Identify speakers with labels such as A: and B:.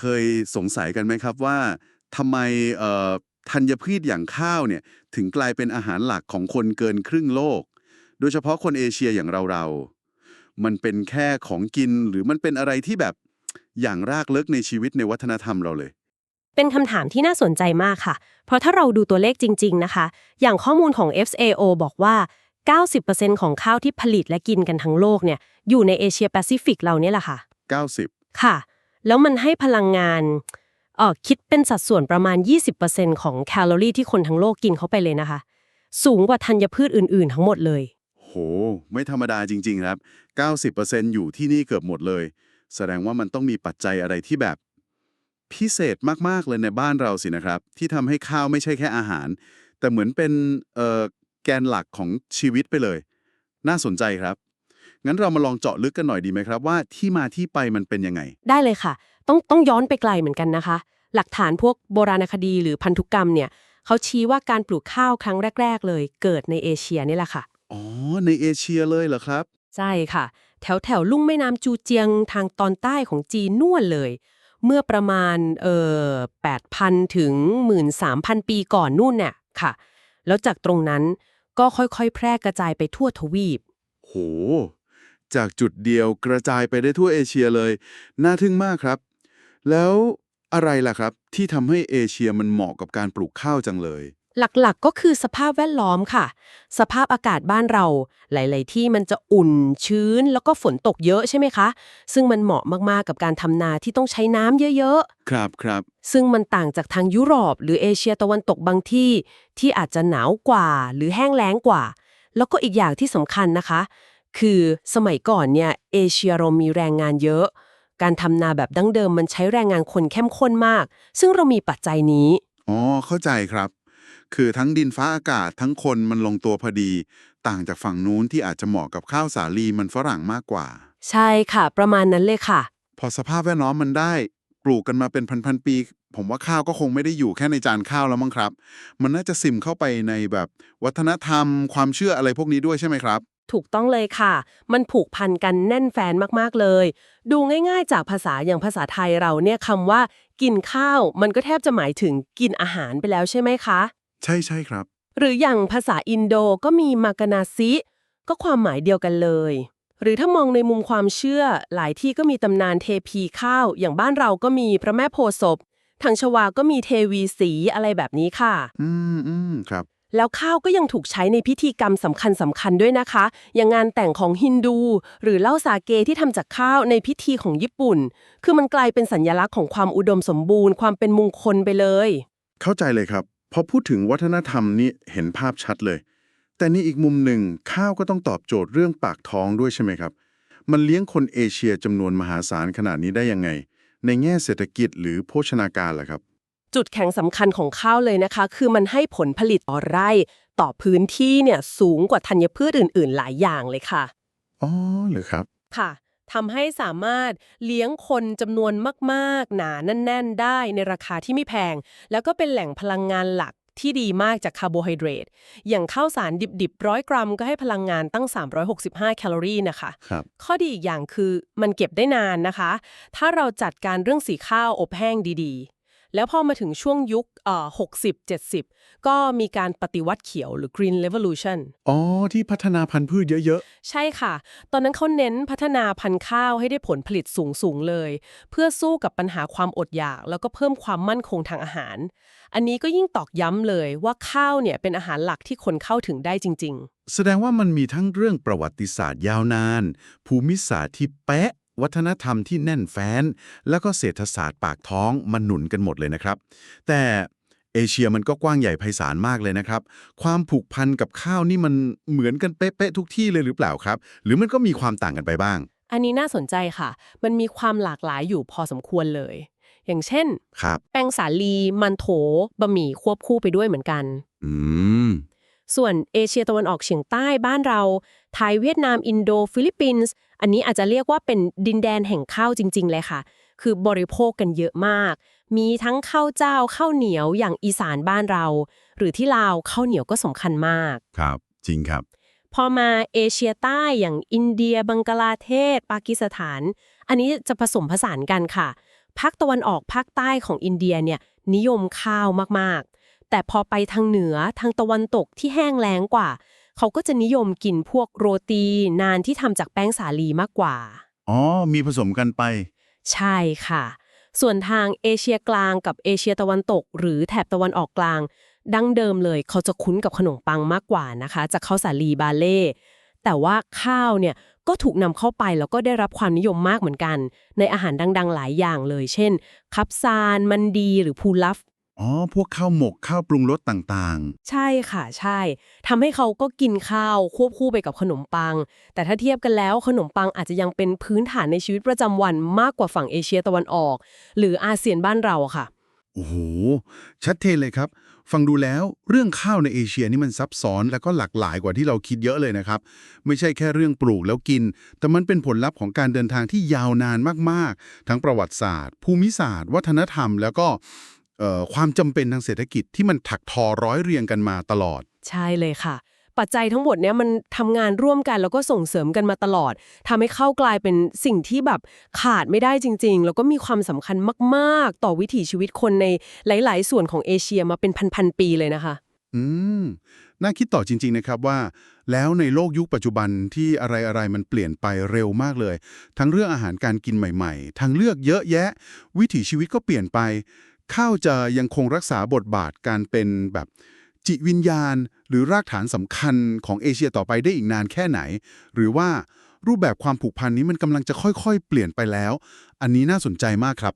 A: เคยสงสัยกันไหมครับว่าทำไมเอ่อธัญพืชอย่างข้าวเนี่ยถึงกลายเป็นอาหารหลักของคนเกินครึ่งโลก โดยเฉพาะคนเอเชียอย่างเราๆ มันเป็นแค่ของกินหรือมันเป็นอะไรที่แบบอย่างรากลึกในชีวิตในวัฒนธรรมเราเลย
B: เป็นคำถามที่น่าสนใจมากค่ะ เพราะถ้าเราดูตัวเลขจริง ๆนะคะ อย่างข้อมูลของ FAO บอกว่า 90%ของข้าวที่ผลิตและกินกันทั้งโลกเนี่ยอยู่ในเอเชียแปซิฟิกเราเนี่ยแหละค่ะ
A: 90
B: ค่ะ แล้วมันให้พลังงานเออคิดเป็นสัดส่วนประมาณ 20%ของแคลอรี่ที่คนทั้งโลกกินเข้าไปเลยนะคะ สูงกว่าธัญพืชอื่น ๆ ทั้งหมดเลย
A: โห ไม่ธรรมดาจริง ๆ ครับ 90%อยู่ที่นี่เกือบหมดเลย แสดงว่ามันต้องมีปัจจัยอะไรที่แบบ พิเศษมากๆเลยในบ้านเราสินะครับ ที่ทำให้ข้าวไม่ใช่แค่อาหาร แต่เหมือนเป็นเออแกนหลักของชีวิตไปเลย น่าสนใจครับ งั้นเรามาลองเจาะลึกกันหน่อยดีไหมครับว่าที่มาที่ไปมันเป็นยังไง
B: ได้เลยค่ะ ต้องต้องย้อนไปไกลเหมือนกันนะคะ หลักฐานพวกโบราณคดีหรือพันธุกรรมเนี่ยเขาชี้ว่าการปลูกข้าวครั้งแรก ๆ เลย เกิดในเอเชียนี่แหละค่ะ
A: อ๋อ ในเอเชียเลยเหรอครับ
B: ใช่ค่ะ แถวแถวลุ่มแม่น้ำจูเจียงทางตอนใต้ของจีนน่วนเลย เมื่อประมาณเอ่อ8,000 ถึง 13,000 ปีก่อนนู่นเนี่ยค่ะ แล้วจากตรงนั้นก็ค่อยๆ แพร่กระจายไปทั่วทวีป
A: โห จากจุดเดียวกระจายไปได้ทั่วเอเชียเลย น่าทึ่งมากครับ แล้วอะไรล่ะครับ ที่ทำให้เอเชียมันเหมาะกับการปลูกข้าวจังเลย
B: หลักๆก็คือสภาพแวดล้อมค่ะ สภาพอากาศบ้านเรา หลาย ๆ ที่มันจะอุ่นชื้น แล้วก็ฝนตกเยอะใช่ไหมคะ ซึ่งมันเหมาะมาก ๆ กับการทำนาที่ต้องใช้น้ำเยอะ
A: ครับครับ
B: ๆซึ่งมันต่างจากทางยุโรป หรือเอเชียตะวันตกบางที่ ที่อาจจะหนาวกว่า หรือแห้งแล้งกว่า แล้วก็อีกอย่างที่สำคัญนะคะ คือสมัยก่อนเนี่ยเอเชียเรามีแรงงานเยอะ การทำนาแบบดั้งเดิมมันใช้แรงงานคนเข้มข้นมาก ซึ่งเรามีปัจจัยนี้
A: อ๋อ เข้าใจครับ คือทั้งดินฟ้าอากาศทั้งคนมันลงตัวพอดี ต่างจากฝั่งนู้นที่อาจจะเหมาะกับข้าวสาลีมันฝรั่งมากกว่า
B: ใช่ค่ะ ประมาณนั้นเลยค่ะ
A: พอสภาพแวดล้อมมันได้ ปลูกกันมาเป็นพันๆปี ผมว่าข้าวก็คงไม่ได้อยู่แค่ในจานข้าวแล้วมั้งครับ มันน่าจะซึมเข้าไปในแบบวัฒนธรรม ความเชื่ออะไรพวกนี้ด้วยใช่ไหมครับ
B: ถูกต้องเลยค่ะ มันผูกพันกันแน่นแฟนมากๆเลย ดูง่ายๆ จากภาษาอย่างภาษาไทยเราเนี่ยคำว่า กินข้าว มันก็แทบจะหมายถึงกินอาหารไปแล้วใช่ไหมคะ
A: ใช่ใช่ครับ
B: หรืออย่างภาษาอินโดก็มีมากานาซิ ก็ความหมายเดียวกันเลย หรือถ้ามองในมุมความเชื่อ หลายที่ก็มีตำนานเทพีข้าว อย่างบ้านเราก็มีพระแม่โพธิ์ศพทางชวาก็มีเทวีสีอะไรแบบนี้ค่ะ
A: อืมอืมครับ
B: แล้วข้าวก็ยังถูกใช้ในพิธีกรรมสำคัญสำคัญด้วยนะคะ อย่างงานแต่งของฮินดู หรือเหล้าสาเกที่ทำจากข้าวในพิธีของญี่ปุ่น คือมันกลายเป็นสัญลักษณ์ของความอุดมสมบูรณ์ความเป็นมงคลไปเลย
A: เข้าใจเลยครับ พอพูดถึงวัฒนธรรมนี่เห็นภาพชัดเลย แต่นี่อีกมุมหนึ่งข้าวก็ต้องตอบโจทย์เรื่องปากท้องด้วยใช่ไหมครับ มันเลี้ยงคนเอเชียจำนวนมหาศาลขนาดนี้ได้ยังไง ในแง่เศรษฐกิจหรือโภชนาการล่ะครับ
B: จุดแข็งสำคัญของข้าวเลยนะคะ คือมันให้ผลผลิตต่อไร่ต่อพื้นที่เนี่ยสูงกว่าธัญพืชอื่น ๆ หลายอย่างเลยค่ะ
A: อ๋อเหรือครับ
B: ค่ะทำให้สามารถเลี้ยงคนจำนวนมาก ๆ หนาแน่น ๆ ได้ในราคาที่ไม่แพง แล้วก็เป็นแหล่งพลังงานหลักที่ดีมากจากคาร์โบไฮเดรต อย่างข้าวสารดิบๆร้อยกรัมก็ให้พลังงานตั้ง 365 แคลอรี่นะคะ
A: ครับ
B: ข้อดีอีกอย่างคือมันเก็บได้นานนะคะ ถ้าเราจัดการเรื่องสีข้าวอบแห้งดีๆ แล้วพอมาถึงช่วงยุคเอ่อ60 70ก็มีการปฏิวัติเขียวหรือ Green Revolution
A: อ๋อ ที่พัฒนาพันธุ์พืชเยอะ
B: ใช่ค่ะ ตอนนั้นเขาเน้นพัฒนาพันธุ์ข้าวให้ได้ผลผลิตสูงสูง ๆ เลย เพื่อสู้กับปัญหาความอดอยาก แล้วก็เพิ่มความมั่นคงทางอาหาร อันนี้ก็ยิ่งตอกย้ำเลยว่าข้าวเนี่ยเป็นอาหารหลักที่คนเข้าถึงได้จริง
A: ๆ แสดงว่ามันมีทั้งเรื่องประวัติศาสตร์ยาวนาน ภูมิศาสตร์ที่เป๊ะ วัฒนธรรมที่แน่นแฟ้น แล้วก็เศรษฐศาสตร์ปากท้องมันหนุนกันหมดเลยนะครับ แต่เอเชียมันก็กว้างใหญ่ไพศาลมากเลยนะครับ ความผูกพันกับข้าวนี่มันเหมือนกันเป๊ะๆทุกที่เลยหรือเปล่าครับ หรือมันก็มีความต่างกันไปบ้าง
B: ๆอันนี้น่าสนใจค่ะ มันมีความหลากหลายอยู่พอสมควรเลย อย่างเช่น
A: ครับ
B: แป้งสาลี มันโถ บะหมี่ควบคู่ไปด้วยเหมือนกัน
A: อืม
B: ส่วนเอเชียตะวันออกเฉียงใต้บ้านเราไทยเวียดนามอินโดฟิลิปปินส์อันนี้อาจจะเรียกว่าเป็นดินแดนแห่งข้าวจริง ๆ เลยค่ะ คือบริโภคกันเยอะมาก มีทั้งข้าวเจ้าข้าวเหนียวอย่างอีสานบ้านเรา หรือที่ลาวข้าวเหนียวก็สำคัญมาก
A: ครับ จริงครับ
B: พอมาเอเชียใต้อย่างอินเดีย บังกลาเทศ ปากีสถาน อันนี้จะผสมผสานกันค่ะภาคตะวันออกภาคใต้ของอินเดียเนี่ยนิยมข้าวมากๆ แต่พอไปทางเหนือทางตะวันตกที่แห้งแล้งกว่า เขาก็จะนิยมกินพวกโรตี นานที่ทำจากแป้งสาลีมากกว่า
C: อ๋อ มีผสมกันไป
B: ใช่ค่ะ ส่วนทางเอเชียกลางกับเอเชียตะวันตก หรือแถบตะวันออกกลาง ดั้งเดิมเลยเขาจะคุ้นกับขนมปังมากกว่านะคะ จากข้าวสาลีบาเล่แต่ว่าข้าวเนี่ยก็ถูกนำเข้าไปแล้วก็ได้รับความนิยมมากเหมือนกัน ในอาหารดัง ๆ หลายอย่างเลย เช่น คับซาน มันดีหรือพูลัฟ
C: อ๋อ พวกข้าวหมกข้าวปรุงรสต่าง
B: ใช่ค่ะใช่ทำให้เขาก็กินข้าวควบคู่ไปกับขนมปัง แต่ถ้าเทียบกันแล้วขนมปังอาจจะยังเป็นพื้นฐานในชีวิตประจำวันมากกว่าฝั่งเอเชียตะวันออก หรืออาเซียนบ้านเราค่ะ
A: โอ้โห ชัดเจนเลยครับ ฟังดูแล้วเรื่องข้าวในเอเชียนี่มันซับซ้อนแล้วก็หลากหลายกว่าที่เราคิดเยอะเลยนะครับ ไม่ใช่แค่เรื่องปลูกแล้วกิน แต่มันเป็นผลลัพธ์ของการเดินทางที่ยาวนานมากๆ ทั้งประวัติศาสตร์ ภูมิศาสตร์ วัฒนธรรม แล้วก็เอ่อ ความจำเป็นทางเศรษฐกิจที่มันถักทอร้อยเรียงกันมาตลอด
B: ใช่เลยค่ะ ปัจจัยทั้งหมดเนี้ยมันทำงานร่วมกันแล้วก็ส่งเสริมกันมาตลอดทำให้ข้าวกลายเป็นสิ่งที่แบบขาดไม่ได้จริง ๆ แล้วก็มีความสำคัญมาก ๆ ต่อวิถีชีวิตคนในหลาย ๆ ส่วนของเอเชียมาเป็นพันๆปีเลยนะคะ
A: อืม น่าคิดต่อจริง ๆ นะครับว่า แล้วในโลกยุคปัจจุบันที่อะไรๆมันเปลี่ยนไปเร็วมากเลย ทั้งเรื่องอาหารการกินใหม่ ๆ ทางเลือกเยอะแยะ วิถีชีวิตก็เปลี่ยนไป ข้าวจะยังคงรักษาบทบาทการเป็นแบบจิตวิญญาณ หรือรากฐานสำคัญของเอเชียต่อไปได้อีกนานแค่ไหน หรือว่ารูปแบบความผูกพันนี้มันกำลังจะค่อยๆ เปลี่ยนไปแล้ว อันนี้น่าสนใจมากครับ